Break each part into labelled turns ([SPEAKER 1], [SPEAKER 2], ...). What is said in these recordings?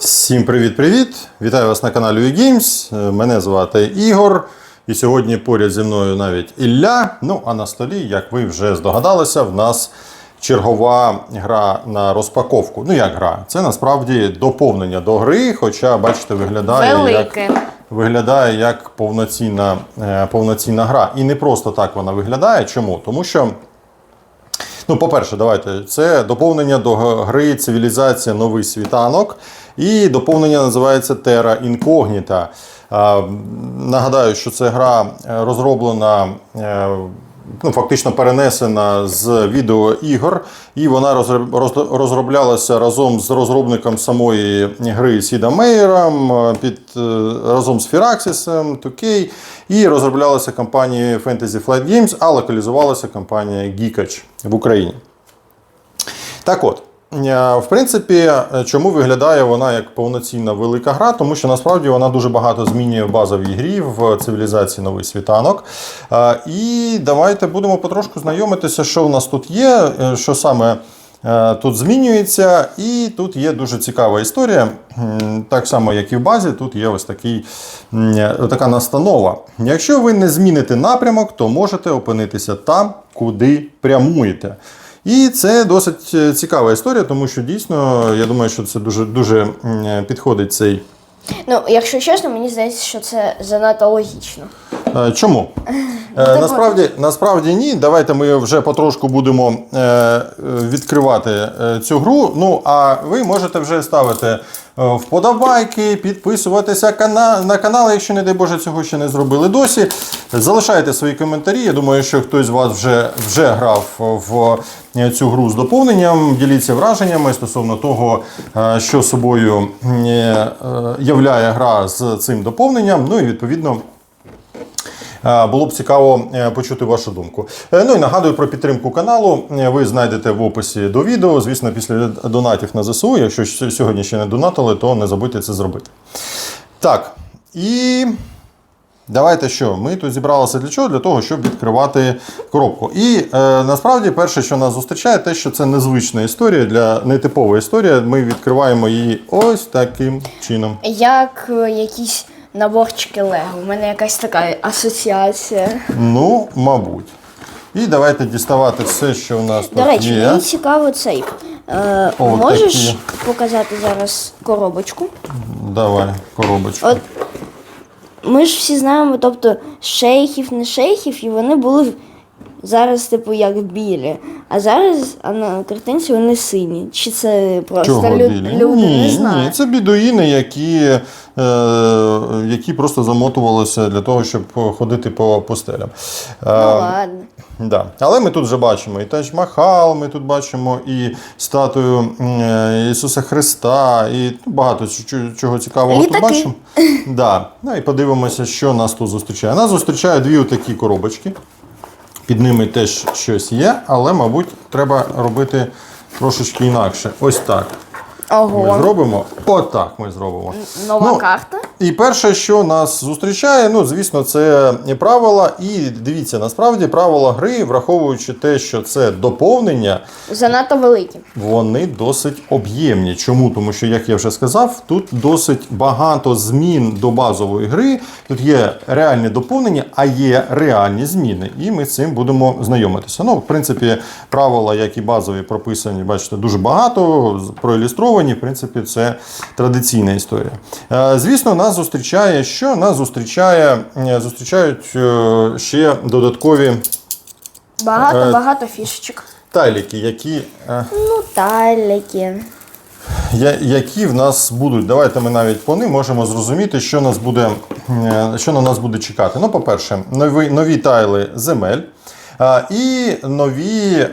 [SPEAKER 1] Всім привіт-привіт! Вітаю вас на каналі UGames. Мене звати Ігор. І сьогодні поряд зі мною навіть Ілля. Ну, а на столі, як ви вже здогадалися, в нас чергова гра на розпаковку. Ну, як гра? Це насправді доповнення до гри, хоча, бачите, виглядає як, виглядає як повноцінна, е, повноцінна гра. І не просто так вона виглядає. Чому? Тому що. Ну, по-перше, давайте. Це доповнення до гри Цивілізація Новий світанок. І доповнення називається Terra Incognita. Нагадаю, що це гра е, розроблена. Ну, фактично перенесена з відеоігор, і вона розроблялася разом з розробником самої гри Сіда Мейером, е, під, е, разом з Firaxis, 2K, і розроблялася компанією Fantasy Flight Games, а локалізувалася компанія Geekage в Україні. Так от, в принципі, е, чому виглядає вона як повноцінна велика гра, тому що насправді вона дуже багато змінює в базовій грі в цивілізації новий світанок. Е, І давайте будемо потрошку знайомитися, що в нас тут є, е, що саме. е, Тут змінюється, і тут є дуже цікава історія. Так само, як і в базі, тут є ось такий, е, така настанова. Якщо ви не зміните напрямок, то можете опинитися там, куди прямуєте. І це досить е, цікава історія, тому що дійсно, я думаю, що це дуже, дуже е, підходить цей.
[SPEAKER 2] Ну, якщо чесно, мені здається, що це занадто логічно.
[SPEAKER 1] Е, Чому? Насправді, насправді ні. Давайте ми вже потрошку будемо відкривати цю гру. Ну, а ви можете вже ставити вподобайки, підписуватися на канал, якщо, не дай Боже, цього ще не зробили досі. Залишайте свої коментарі. Я думаю, що хтось з вас вже, вже грав в е, цю гру з доповненням. Діліться враженнями стосовно того, е, що собою е, е, являє гра з цим доповненням. Ну і відповідно. Було б цікаво е, почути вашу думку. Е, Ну і нагадую про підтримку каналу. Е, Ви знайдете в описі до відео. Звісно, після донатів на ЗСУ. Якщо сьогодні ще не донатили, то не забудьте це зробити. Так, і давайте що? Ми тут зібралися для чого? Для того, щоб відкривати коробку. І е, насправді перше, що нас зустрічає, те, що це незвична історія для нетипова історія. Ми відкриваємо її ось таким чином.
[SPEAKER 2] Як якісь наборчики Лего. У мене якась така асоціація.
[SPEAKER 1] Ну, мабуть. І давайте діставати все, що у нас тут
[SPEAKER 2] До речі,
[SPEAKER 1] є.
[SPEAKER 2] мені цікаво цей. Е,
[SPEAKER 1] О,
[SPEAKER 2] можеш
[SPEAKER 1] такі.
[SPEAKER 2] показати зараз коробочку?
[SPEAKER 1] Давай, коробочку.
[SPEAKER 2] От ми ж всі знаємо, тобто шейхів, не шейхів, і вони були зараз, типу, як білі. А зараз а на картинці вони сині. Чи це просто
[SPEAKER 1] Чого
[SPEAKER 2] лю-
[SPEAKER 1] білі?
[SPEAKER 2] люди?
[SPEAKER 1] ні,
[SPEAKER 2] не знаю.
[SPEAKER 1] ні, це бідуїни, які, е, які просто замотувалися для того, щоб ходити по пустелям. Е,
[SPEAKER 2] Ну ладно.
[SPEAKER 1] Да. Але ми тут вже бачимо і Тадж Махал, ми тут бачимо і статую е, Ісуса Христа, і ну, багато чого цікавого тут бачимо. Да. Ну, і подивимося, що нас тут зустрічає. Нас зустрічає дві отакі коробочки. Під ними теж щось є, але, мабуть, треба робити трошечки інакше. Ось так. Ми
[SPEAKER 2] Ого.
[SPEAKER 1] зробимо. Отак ми зробимо.
[SPEAKER 2] Нова
[SPEAKER 1] Ну,
[SPEAKER 2] карта.
[SPEAKER 1] І перше, що нас зустрічає, ну звісно, це правила. І дивіться, насправді правила гри, враховуючи те, що це доповнення,
[SPEAKER 2] Занадто великі.
[SPEAKER 1] вони досить об'ємні. Чому? Тому що, як я вже сказав, тут досить багато змін до базової гри. Тут є реальні доповнення, а є реальні зміни. І ми з цим будемо знайомитися. Ну, в принципі, правила, як і базові, прописані, бачите, дуже багато, проілюстровані. В принципі, це традиційна історія. Е, Звісно, нас зустрічає що? Нас зустрічає, е, зустрічають е, ще додаткові
[SPEAKER 2] Багато,
[SPEAKER 1] Е,
[SPEAKER 2] багато фішечок.
[SPEAKER 1] тайліки, які. е,
[SPEAKER 2] Ну, таліки.
[SPEAKER 1] Я- які в нас будуть. Давайте ми навіть по ним можемо зрозуміти, що нас буде, що на нас буде чекати. Ну, по-перше, нові, нові тайли земель. а, І нові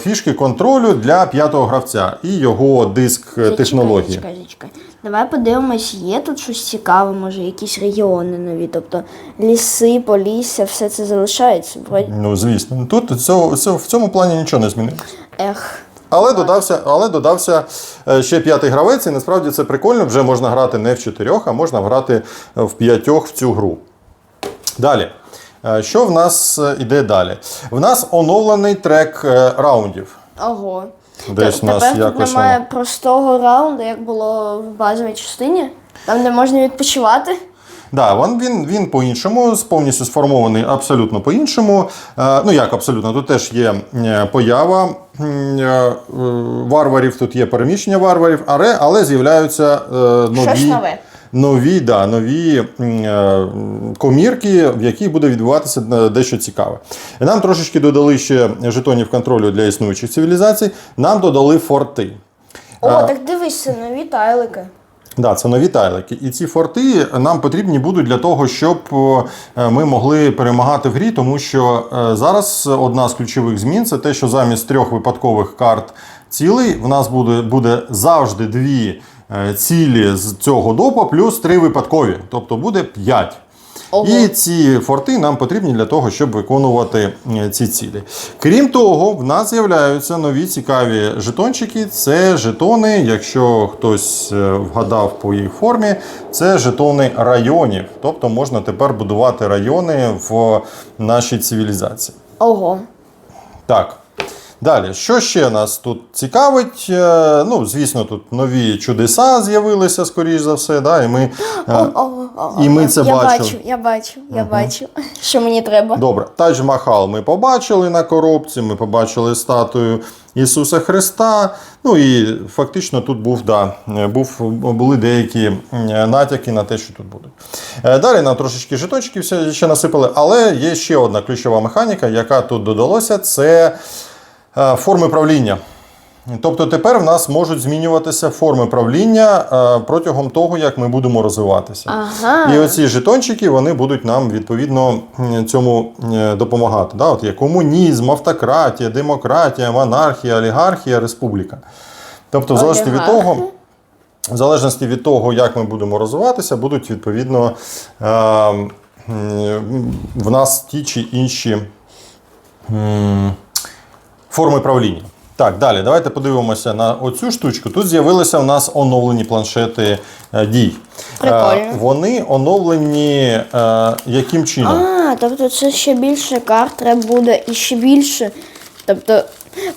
[SPEAKER 1] фішки контролю для п'ятого гравця і його диск технології.
[SPEAKER 2] Чекай, чекай, чекай. Давай подивимось, є тут щось цікаве, може, якісь регіони нові, тобто ліси, полісся, все це залишається.
[SPEAKER 1] Ну, звісно, тут цього, цього- в цьому плані нічого не змінилося.
[SPEAKER 2] ех.
[SPEAKER 1] Але додався, але додався е, ще п'ятий гравець, і насправді це прикольно. Вже можна грати не в чотирьох, а можна грати в п'ятьох в цю гру. Далі. Е, Що в нас е, іде далі? В нас оновлений трек раундів.
[SPEAKER 2] Ого.
[SPEAKER 1] Десь у нас
[SPEAKER 2] тут
[SPEAKER 1] якось
[SPEAKER 2] немає
[SPEAKER 1] воно.
[SPEAKER 2] простого раунду, як було в базовій частині, там де можна відпочивати.
[SPEAKER 1] Да, він, він, він по-іншому, повністю сформований абсолютно по-іншому. Е, ну як абсолютно, тут теж є е, поява м, е, е, варварів, тут є переміщення варварів, але, але з'являються е, нові.
[SPEAKER 2] Щось нове.
[SPEAKER 1] Нові, да, нові е, комірки, в яких буде відбуватися е, дещо цікаве. Нам трошечки додали ще жетонів контролю для існуючих цивілізацій. Нам додали форти.
[SPEAKER 2] О,
[SPEAKER 1] А.
[SPEAKER 2] так дивись, це нові тайлики.
[SPEAKER 1] Да, це нові тайлики. І ці форти нам потрібні будуть для того, щоб е, ми могли перемагати в грі, тому що зараз одна з ключових змін це те, що замість трьох випадкових карт цілей в нас буде, буде завжди дві цілі з цього допа, плюс три випадкові, тобто буде п'ять.
[SPEAKER 2] Ого.
[SPEAKER 1] І ці форти нам потрібні для того, щоб виконувати е, ці цілі. Крім того, в нас з'являються нові цікаві жетончики. Це жетони, якщо хтось е, вгадав по їх формі, це жетони районів. Тобто можна тепер будувати райони в нашій цивілізації.
[SPEAKER 2] Ого.
[SPEAKER 1] Так. Далі, що ще нас тут цікавить? Е, Ну, звісно, тут нові чудеса з'явилися, скоріш за все. Да? І ми, е,
[SPEAKER 2] О, о, о,
[SPEAKER 1] і ми це
[SPEAKER 2] я
[SPEAKER 1] бачили.
[SPEAKER 2] бачу, я бачу, я бачу, що мені треба.
[SPEAKER 1] Добре, Тадж Махал ми побачили на коробці, ми побачили статую Ісуса Христа. Ну і фактично тут був, да, був, були деякі натяки на те, що тут буде. Е, Далі нам трошечки жетончиків ще- насипали, але є ще одна ключова механіка, яка тут додалося, це е, форми правління. Тобто тепер в нас можуть змінюватися форми правління е, протягом того, як ми будемо розвиватися.
[SPEAKER 2] Ага.
[SPEAKER 1] І оці жетончики вони будуть нам відповідно цьому е, допомагати. Да? От є комунізм, автократія, демократія, монархія, олігархія, республіка. Тобто, в залежності від того, в залежності від того, як ми будемо розвиватися, будуть відповідно е, в нас ті чи інші форми правління. Так, далі, давайте подивимося на оцю штучку. Тут з'явилися в нас оновлені планшети е, дій.
[SPEAKER 2] Прикольно.
[SPEAKER 1] Е, вони оновлені е, яким чином?
[SPEAKER 2] А, тобто це ще більше карт треба буде і ще більше. Тобто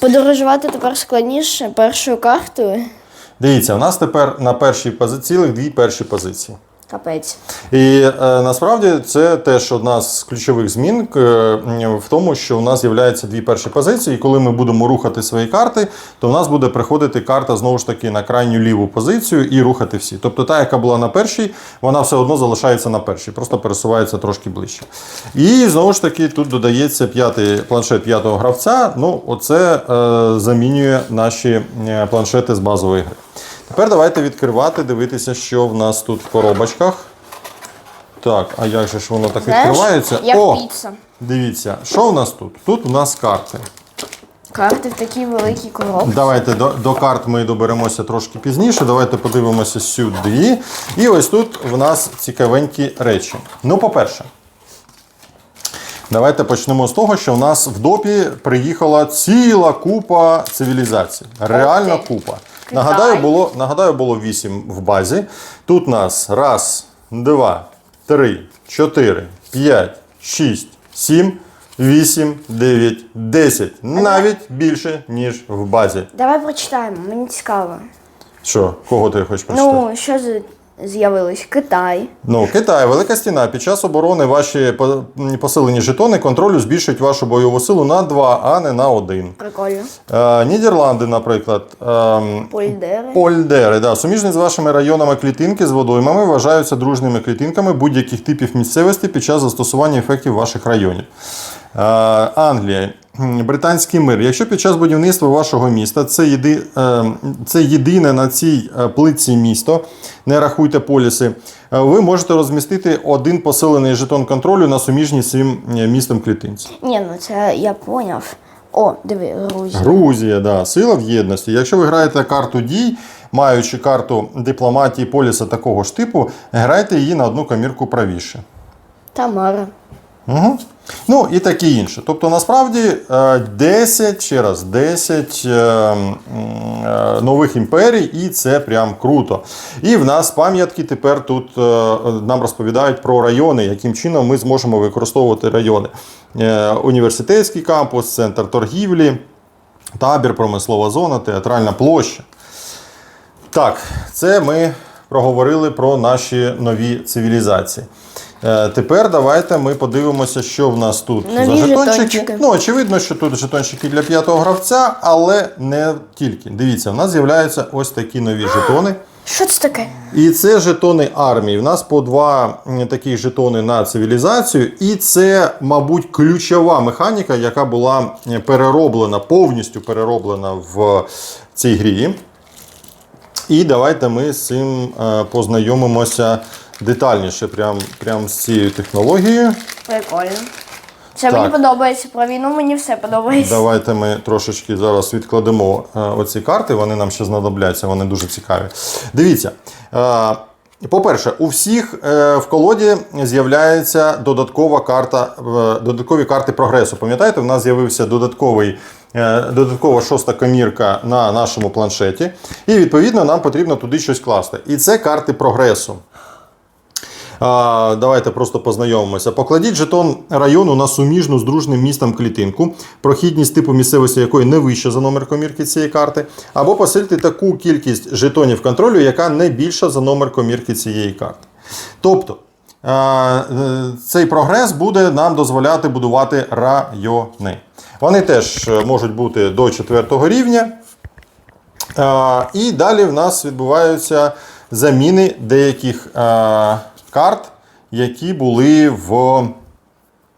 [SPEAKER 2] подорожувати тепер складніше першою картою.
[SPEAKER 1] Дивіться, у нас тепер на першій позиції цілих дві перші позиції.
[SPEAKER 2] Капець.
[SPEAKER 1] І е, насправді це теж одна з ключових змін е, в тому, що у нас з'являються дві перші позиції, і коли ми будемо рухати свої карти, то в нас буде приходити карта знову ж таки на крайню ліву позицію і рухати всі. Тобто та, яка була на першій, вона все одно залишається на першій, просто пересувається трошки ближче. І знову ж таки тут додається п'ятий планшет п'ятого гравця. Ну, оце е, замінює наші планшети з базової гри. Тепер давайте відкривати, дивитися, що в нас тут в коробочках. Так, а як же ж воно так
[SPEAKER 2] Знаєш,
[SPEAKER 1] відкривається?
[SPEAKER 2] як
[SPEAKER 1] О,
[SPEAKER 2] піца.
[SPEAKER 1] дивіться, що у нас тут? Тут у нас карти.
[SPEAKER 2] Карти в такій великій коробці.
[SPEAKER 1] Давайте до, до карт ми доберемося трошки пізніше. Давайте подивимося сюди. І ось тут в нас цікавенькі речі. Ну, по-перше, давайте почнемо з того, що в нас в допі приїхала ціла купа цивілізацій. Реальна купа.
[SPEAKER 2] Китай.
[SPEAKER 1] Нагадаю, було, нагадаю, було 8 в базі. Тут нас раз, два, три, чотири, п'ять, шість, сім, вісім, дев'ять, десять. Навіть більше, ніж в базі.
[SPEAKER 2] Давай прочитаємо, мені цікаво.
[SPEAKER 1] Що, кого ти хочеш прочитати?
[SPEAKER 2] Ну, що з- з'явилось? Китай.
[SPEAKER 1] Ну, Китай, велика стіна. Під час оборони ваші посилені жетони контролю збільшують вашу бойову силу на 2, а не на 1.
[SPEAKER 2] Прикольно.
[SPEAKER 1] Е, Нідерланди, наприклад. ем,
[SPEAKER 2] Польдери.
[SPEAKER 1] Польдери, да. суміжні з вашими районами клітинки з водоймами вважаються дружніми клітинками будь-яких типів місцевості під час застосування ефектів ваших районів. Е, Англія. Британський мир. Якщо під час будівництва вашого міста це, єди, е, це єдине на цій е, плитці місто, не рахуйте поліси, е, ви можете розмістити один посилений жетон контролю на суміжній цим містом клітинці.
[SPEAKER 2] Ні, ну це я поняв. О, диви, Грузія.
[SPEAKER 1] Грузія, да, сила в єдності. Якщо ви граєте карту дій, маючи карту дипломатії поліса такого ж типу, грайте її на одну комірку правіше.
[SPEAKER 2] Тамара.
[SPEAKER 1] Угу. Ну і таке інше. Тобто, насправді е, 10, ще раз, 10 е, е, нових імперій, і це прям круто. І в нас пам'ятки тепер тут е, нам розповідають про райони, яким чином ми зможемо використовувати райони. Е, Університетський кампус, центр торгівлі. табір, промислова зона, театральна площа. Так, це ми проговорили про наші нові цивілізації. Е, тепер давайте ми подивимося, що в нас тут
[SPEAKER 2] Нові
[SPEAKER 1] за жетончики.
[SPEAKER 2] жетончики.
[SPEAKER 1] Ну, очевидно, що тут жетончики для п'ятого гравця, але не тільки. Дивіться, в нас з'являються ось такі нові жетони.
[SPEAKER 2] Що це таке?
[SPEAKER 1] І це жетони армії. У нас по два м, таких жетони на цивілізацію. І це, мабуть, ключова механіка, яка була е, перероблена, повністю перероблена в цій грі. І давайте ми з цим е, познайомимося детальніше, прям, прям з цією технологією.
[SPEAKER 2] Прикольно. Це
[SPEAKER 1] Так.
[SPEAKER 2] мені подобається. Про війну мені все подобається.
[SPEAKER 1] Давайте ми трошечки зараз відкладемо е, оці карти, вони нам ще знадобляться, вони дуже цікаві. Дивіться. е, По-перше, у всіх е, в колоді з'являється додаткова карта, е, додаткові карти прогресу. Пам'ятаєте, в нас з'явився додатковий, додаткова шоста комірка на нашому планшеті. І відповідно нам потрібно туди щось класти. І це карти прогресу. Давайте просто познайомимося. Покладіть жетон району на суміжну з дружним містом клітинку, прохідність типу місцевості якої не вища за номер комірки цієї карти, або посильте таку кількість жетонів контролю, яка не більша за номер комірки цієї карти. Тобто е, цей прогрес буде нам дозволяти будувати райони. Вони теж е, можуть бути до 4 рівня. І далі в нас відбуваються заміни деяких е, карт, які були в,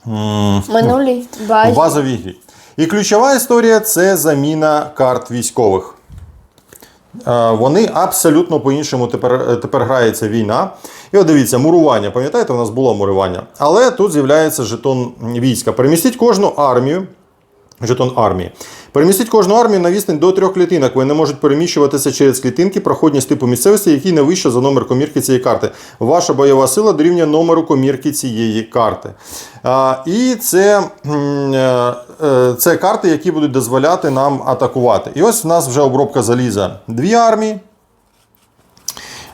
[SPEAKER 1] м,
[SPEAKER 2] Минулій
[SPEAKER 1] в
[SPEAKER 2] базі.
[SPEAKER 1] базовій грі. І ключова історія це заміна карт військових. Е, Вони абсолютно по-іншому тепер, е, тепер грається війна. І от дивіться, мурування. Пам'ятаєте, у нас було мурування. Але тут з'являється жетон війська. Перемістіть кожну армію. Жетон армії. Перемістіть кожну армію на відстань до трьох клітинок. Вони можуть переміщуватися через клітинки, проходність типу місцевості, які не вище за номер комірки цієї карти. Ваша бойова сила дорівнює номеру комірки цієї карти. А, і це, е, е, це карти, які будуть дозволяти нам атакувати. І ось в нас вже обробка заліза. Дві армії.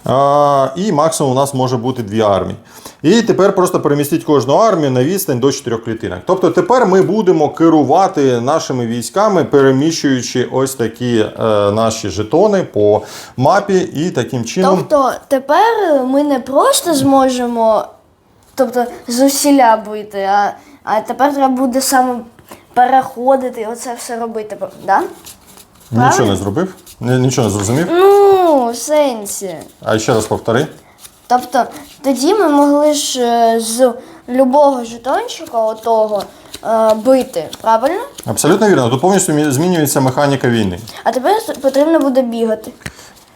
[SPEAKER 1] А, і максимум у нас може бути дві армії. І тепер просто перемістіть кожну армію на відстань до чотирьох клітинок. Тобто тепер ми будемо керувати нашими військами, переміщуючи ось такі е, наші жетони по мапі, і таким чином.
[SPEAKER 2] Тобто тепер ми не просто зможемо тобто, зусіля бити, а, а тепер треба буде саме переходити і оце все робити. Да?
[SPEAKER 1] Нічого не зробив, нічого не зрозумів.
[SPEAKER 2] Ну, в сенсі.
[SPEAKER 1] А ще раз повтори.
[SPEAKER 2] Тобто тоді ми могли ж е, з любого жетончика отого е, бити, правильно?
[SPEAKER 1] Абсолютно вірно. Тут повністю змінюється механіка війни.
[SPEAKER 2] А тепер потрібно буде бігати,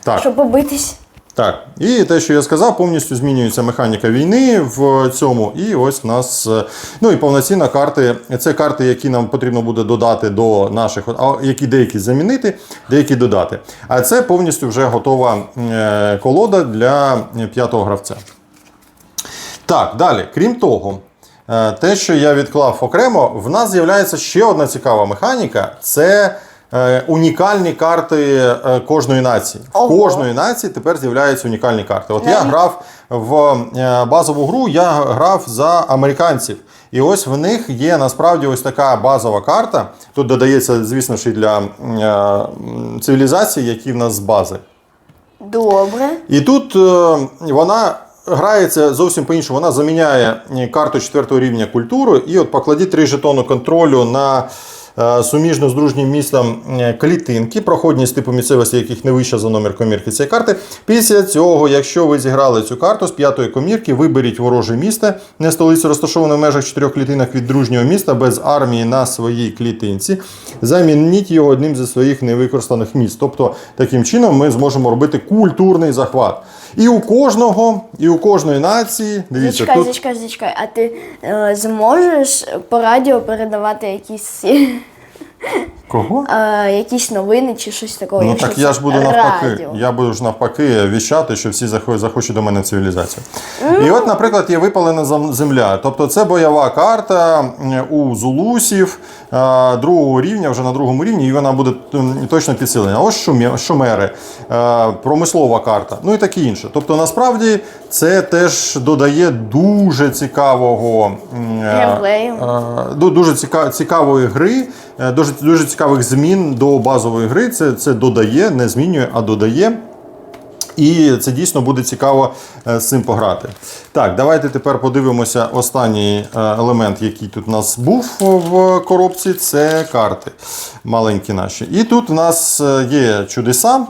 [SPEAKER 1] Так.
[SPEAKER 2] щоб побитись.
[SPEAKER 1] Так, і те, що я сказав, повністю змінюється механіка війни в цьому. І ось в нас е, ну і повноцінна карти. Це карти, які нам потрібно буде додати до наших, а які деякі замінити, деякі додати. А це повністю вже готова е, колода для п'ятого гравця. Так, далі, крім того, е, те, що я відклав окремо, в нас з'являється ще одна цікава механіка це унікальні карти е, кожної нації. В
[SPEAKER 2] Ого.
[SPEAKER 1] кожної нації тепер з'являються унікальні карти. От я грав в е, базову гру, я грав за американців. І ось в них є насправді ось така базова карта. Тут додається, звісно ж, і для е, цивілізацій, які в нас з бази.
[SPEAKER 2] Добре.
[SPEAKER 1] І тут е, вона грається зовсім по-іншому. Вона заміняє е, карту 4 рівня культуру. І от покладіть три жетони контролю на е, суміжно з дружнім містом е, клітинки, проходність типу місцевості, яких не вища за номер комірки цієї карти. Після цього, якщо ви зіграли цю карту з п'ятої комірки, виберіть вороже місто, не столицю розташоване в межах чотирьох клітинок від дружнього міста без армії на своїй клітинці. Замініть його одним зі своїх невикористаних міст. Тобто, таким чином ми зможемо робити культурний захват. І у кожного, і у кожної нації, дивіться,
[SPEAKER 2] Зачекай,
[SPEAKER 1] тут
[SPEAKER 2] зачекай, зачекай. А ти е, зможеш по радіо передавати якісь,
[SPEAKER 1] кого?
[SPEAKER 2] е, якісь новини чи щось такого?
[SPEAKER 1] Ну так я ж буду навпаки.
[SPEAKER 2] радіо?
[SPEAKER 1] Я буду ж навпаки віщати, що всі захо- захочуть до мене в цивілізацію. І от, наприклад, є випалена зем- земля. Тобто це бойова карта у зулусів е, другого рівня, вже на другому рівні, і вона буде точно підсилена. Ось шумі- шумери, е, промислова карта, ну і таке інше. Тобто, насправді це теж додає дуже цікавого е,
[SPEAKER 2] Геймплею.
[SPEAKER 1] Дуже цікавої гри, дуже, дуже цікавих змін до базової гри. Це, це додає, не змінює, а додає. І це дійсно буде цікаво е, з цим пограти. Так, давайте тепер подивимося останній е, елемент, який тут у нас був в коробці. Це карти маленькі наші. І тут у нас е, є чудеса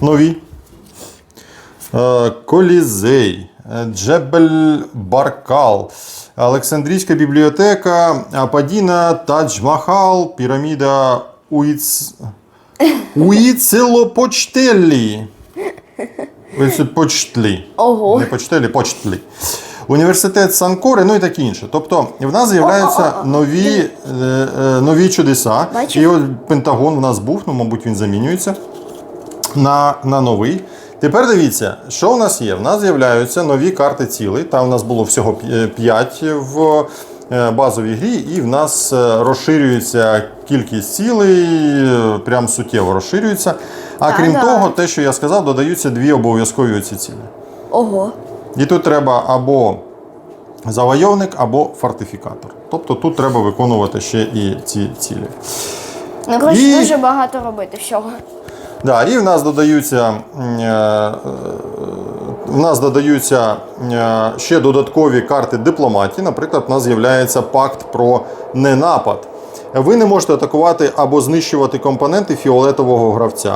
[SPEAKER 1] нові. Е, Колізей, е, Джебель Баркал, Олександрійська бібліотека, Ападіна, Тадж-Махал, піраміда Уіц... Уіцелопочтеллі. Почтлі.
[SPEAKER 2] Ого.
[SPEAKER 1] Не почтелі, почтлі. Університет Санкори, ну і таке інше. Тобто в нас з'являються нові, е, е, нові чудеса.
[SPEAKER 2] Бачив?
[SPEAKER 1] І от Пентагон в нас був, ну, мабуть, він замінюється на, на новий. Тепер дивіться, що у нас є? В нас з'являються нові карти цілей. Там у нас було всього 5 в е, базовій грі, і в нас е, розширюється кількість цілей, е, прям суттєво розширюється. А крім
[SPEAKER 2] Ага.
[SPEAKER 1] того, те, що я сказав, додаються дві обов'язкові оці цілі.
[SPEAKER 2] Ого.
[SPEAKER 1] І тут треба або завойовник, або фортифікатор. Тобто тут треба виконувати ще і ці цілі.
[SPEAKER 2] Ну, коротше,
[SPEAKER 1] І-
[SPEAKER 2] дуже багато робити всього.
[SPEAKER 1] Да, і в нас додаються, е, е, в нас додаються е, ще додаткові карти дипломатії. Наприклад, у нас з'являється пакт про ненапад. Ви не можете атакувати або знищувати компоненти фіолетового гравця.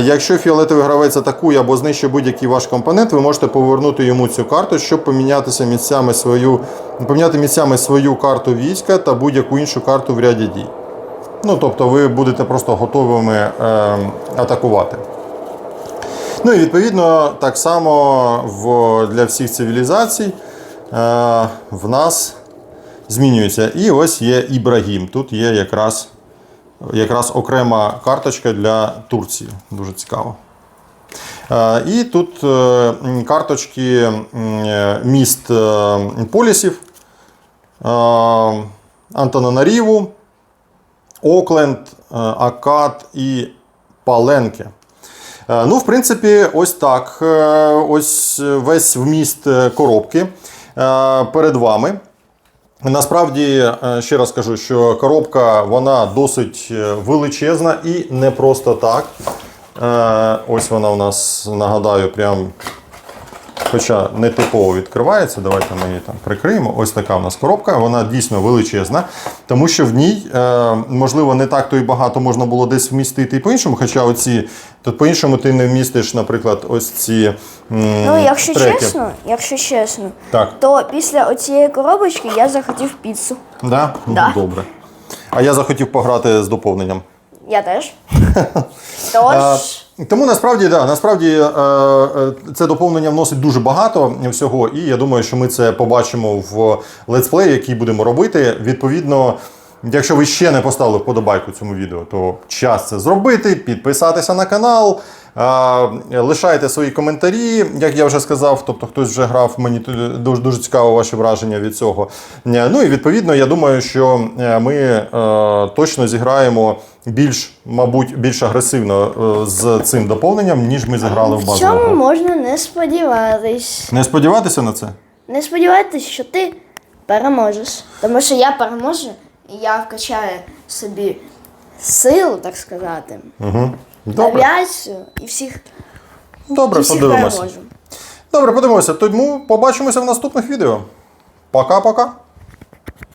[SPEAKER 1] Якщо фіолетовий гравець атакує або знищує будь-який ваш компонент, ви можете повернути йому цю карту, щоб помінятися місцями свою, поміняти місцями свою карту війська та будь-яку іншу карту в ряді дій. Ну, тобто ви будете просто готовими е, атакувати. Ну і відповідно, так само в, для всіх цивілізацій е, в нас змінюється. І ось є Ібрагім. Тут є якраз, якраз окрема карточка для Турції. Дуже цікаво. Е, І тут е, карточки е, міст е, полісів, е, Антананаріву, Окленд, е, Акад і Паленке. Е, Ну, в принципі, ось так. Е, Ось весь вміст коробки перед вами. Насправді, ще раз кажу, що коробка вона досить величезна і не просто так. Ось вона у нас, нагадаю, прям. Хоча не типово відкривається, давайте ми її там прикриємо. Ось така у нас коробка, вона дійсно величезна, тому що в ній, е, можливо, не так то і багато можна було десь вмістити і по-іншому. Хоча оці, тут по-іншому ти не вмістиш, наприклад, ось ці.
[SPEAKER 2] Ну, якщо
[SPEAKER 1] треки.
[SPEAKER 2] чесно, якщо чесно,
[SPEAKER 1] Так.
[SPEAKER 2] то після оцієї коробочки я захотів піцу.
[SPEAKER 1] Да?
[SPEAKER 2] Да.
[SPEAKER 1] Добре. А я захотів пограти з доповненням.
[SPEAKER 2] Я теж. Тож,
[SPEAKER 1] Тому насправді, да, насправді е, е, це доповнення вносить дуже багато всього, і я думаю, що ми це побачимо в летсплеї, який будемо робити. Відповідно, якщо ви ще не поставили вподобайку цьому відео, то час це зробити, підписатися на канал. Лишайте свої коментарі, як я вже сказав, тобто хтось вже грав, мені дуже, дуже цікаво ваші враження від цього. Е, Ну і відповідно, я думаю, що е, ми е, точно зіграємо більш, мабуть, більш агресивно з цим доповненням, ніж ми зіграли в
[SPEAKER 2] в
[SPEAKER 1] базову.
[SPEAKER 2] цьому можна не сподіватись.
[SPEAKER 1] Не сподіватися на це?
[SPEAKER 2] Не сподіватись, що ти переможеш. Тому що я переможу, і я вкачаю собі силу, так сказати,
[SPEAKER 1] Угу. Добре,
[SPEAKER 2] авіацію і всіх,
[SPEAKER 1] Добре
[SPEAKER 2] і всіх
[SPEAKER 1] подивимося.
[SPEAKER 2] переможу.
[SPEAKER 1] Добре, подивимося. Тому побачимося в наступних відео. Пока-пока.